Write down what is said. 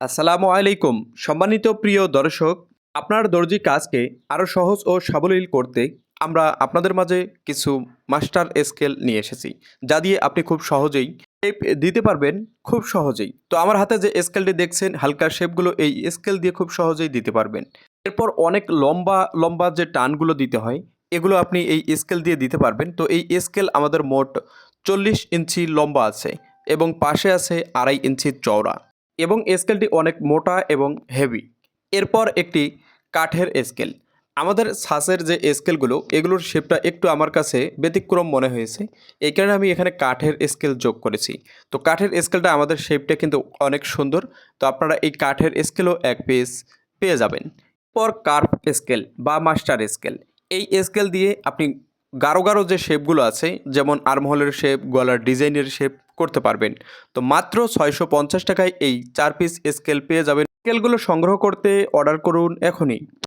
আসসালামু আলাইকুম। সম্মানিত প্রিয় দর্শক, আপনার দর্জি কাজকে আরও সহজ ও সাবলীল করতে আমরা আপনাদের মাঝে কিছু মাস্টার স্কেল নিয়ে এসেছি, যা দিয়ে আপনি খুব সহজেই শেপ দিতে পারবেন, খুব সহজেই। তো আমার হাতে যে স্কেলটি দেখছেন, হালকা শেপগুলো এই স্কেল দিয়ে খুব সহজেই দিতে পারবেন। এরপর অনেক লম্বা লম্বা যে টানগুলো দিতে হয়, এগুলো আপনি এই স্কেল দিয়ে দিতে পারবেন। তো এই স্কেল আমাদের মোট চল্লিশ ইঞ্চি লম্বা আছে এবং পাশে আছে আড়াই ইঞ্চি চওড়া। এবং স্কেলটি অনেক মোটা এবং হেভি এরপর একটি কাঠের স্কেল আমাদের ছাঁচের যে স্কেলগুলো এগুলোর শেপটা একটু আমার কাছে ব্যতিক্রম মনে হয়েছে। এই কারণে আমি এখানে কাঠের স্কেল যোগ করেছি। তো কাঠের স্কেলটা আমাদের শেপটা কিন্তু অনেক সুন্দর। তো আপনারা এই কাঠের স্কেলও এক পিস পেয়ে যাবেন। পর কার্ভ স্কেল বা মাস্টার স্কেল এই স্কেল দিয়ে আপনি গাঢ় গাঢ় যে শেপগুলো আছে, যেমন আর্মহলের শেপ গলার ডিজাইনের শেপ করতে পারবেন। তো মাত্র ছয়শো পঞ্চাশ টাকায় এই চার পিস স্কেল পেয়ে যাবেন। স্কেলগুলো সংগ্রহ করতে অর্ডার করুন এখনই।